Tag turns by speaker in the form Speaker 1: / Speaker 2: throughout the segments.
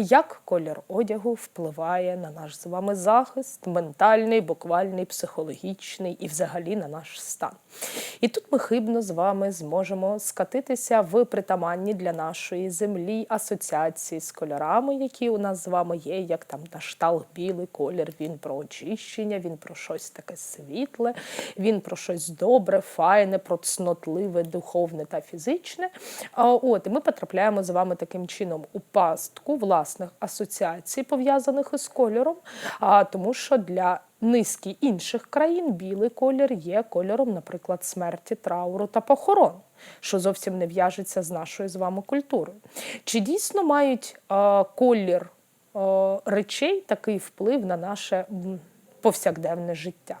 Speaker 1: як колір одягу впливає на наш з вами захист, ментальний, буквальний, психологічний і взагалі на наш стан. І тут ми хибно з вами зможемо скатитися в притаманні для нашої землі асоціації з кольорами, які у нас з вами є, як там наштал білий колір. Він про очищення, він про щось таке світле, він про щось добре, файне, про цнотливе, духовне та фізичне. От і ми потрапляємо з вами таким чином у пастку власних асоціацій, пов'язаних із кольором, а тому, що для низки інших країн білий колір є кольором, наприклад, смерті, трауру та похорон, що зовсім не в'яжеться з нашою з вами культурою. Чи дійсно мають е, колір е, речей такий вплив на наше повсякденне життя?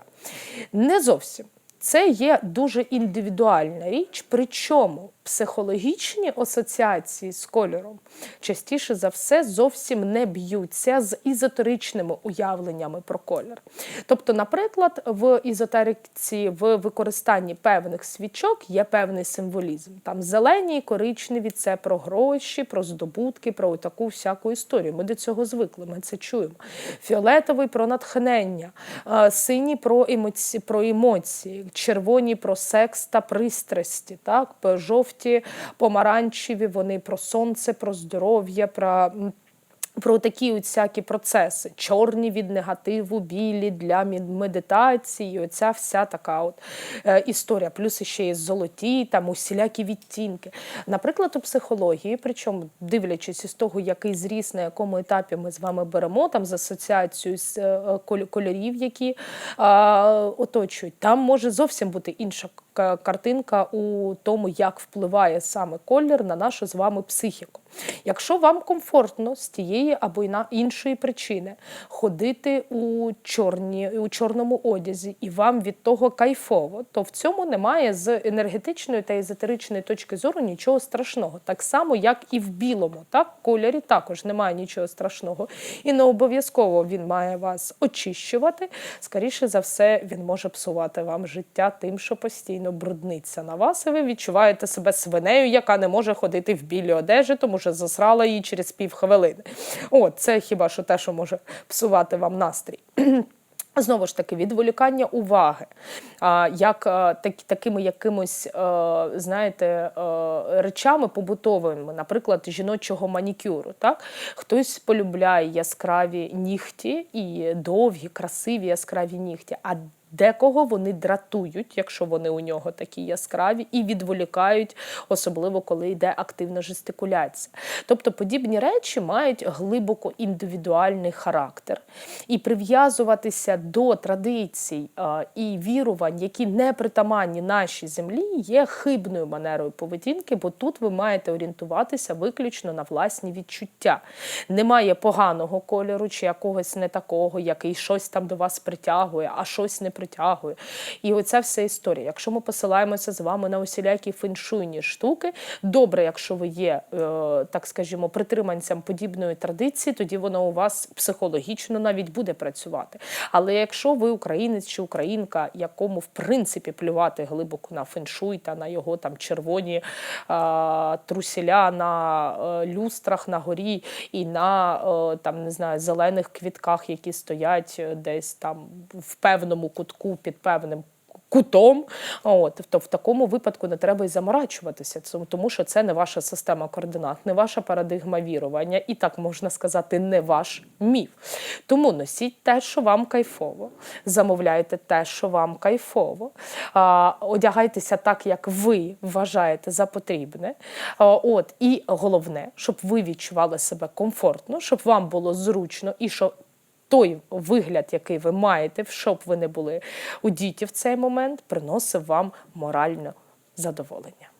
Speaker 1: Не зовсім. Це є дуже індивідуальна річ, причому психологічні асоціації з кольором частіше за все зовсім не б'ються з ізотеричними уявленнями про колір. Тобто, наприклад, в ізотериці в використанні певних свічок є певний символізм. Там зелені і коричневі це про гроші, про здобутки, про таку всяку історію. Ми до цього звикли, ми це чуємо. Фіолетовий про натхнення, синій про емоції, про емоції, червоні про секс та пристрасті, так? жовті, помаранчеві, вони про сонце, про здоров'я, про. про такі всякі процеси, чорні від негативу, білі для медитації, оця вся така от е, історія. Плюс ще є золоті, там усілякі відтінки. Наприклад, у психології, причому дивлячись із того, який зріс, на якому етапі ми з вами беремо, там з асоціацією з е, коль- кольорів, які е, оточують, там може зовсім бути інша к- картинка у тому, як впливає саме колір на нашу з вами психіку. Якщо вам комфортно з тієї або іншої причини ходити у, чорні, у чорному одязі, і вам від того кайфово, то в цьому немає з енергетичної та езотеричної точки зору нічого страшного. Так само, як і в білому, так кольорі також немає нічого страшного. І не обов'язково він має вас очищувати. Скоріше за все, він може псувати вам життя тим, що постійно брудниться на вас, і ви відчуваєте себе свинею, яка не може ходити в білій одежі, тому що засрала її через півхвилини. От це хіба що те, що може псувати вам настрій. Знову ж таки, відволікання уваги, як так, такими якимось, е, знаєте, е, речами побутовими, наприклад, жіночого манікюру. Так? Хтось полюбляє яскраві нігті і довгі, красиві яскраві нігті. А Декого вони дратують, якщо вони у нього такі яскраві, і відволікають, особливо коли йде активна жестикуляція. Тобто подібні речі мають глибоко індивідуальний характер. І прив'язуватися до традицій і вірувань, які не притаманні нашій землі, є хибною манерою поведінки, бо тут ви маєте орієнтуватися виключно на власні відчуття. Немає поганого кольору чи якогось не такого, який щось там до вас притягує, а щось не притягує. І оця вся історія. Якщо ми посилаємося з вами на усілякі феншуйні штуки, добре, якщо ви є, е, так скажімо, притриманцям подібної традиції, тоді воно у вас психологічно навіть буде працювати. Але якщо ви українець чи українка, якому в принципі плювати глибоко на феншуй та на його там червоні е, трусіля на е, люстрах на горі і на е, там не знаю зелених квітках, які стоять е, десь там в певному кутку під певним. Кутом, от то в такому випадку не треба й заморачуватися, тому що це не ваша система координат, не ваша парадигма вірування, і так можна сказати, не ваш міф. Тому носіть те, що вам кайфово, замовляйте те, що вам кайфово, одягайтеся так, як ви вважаєте за потрібне. От і головне, щоб ви відчували себе комфортно, щоб вам було зручно і що той вигляд, який ви маєте, щоб ви не були у діті в цей момент, приносив вам моральне задоволення.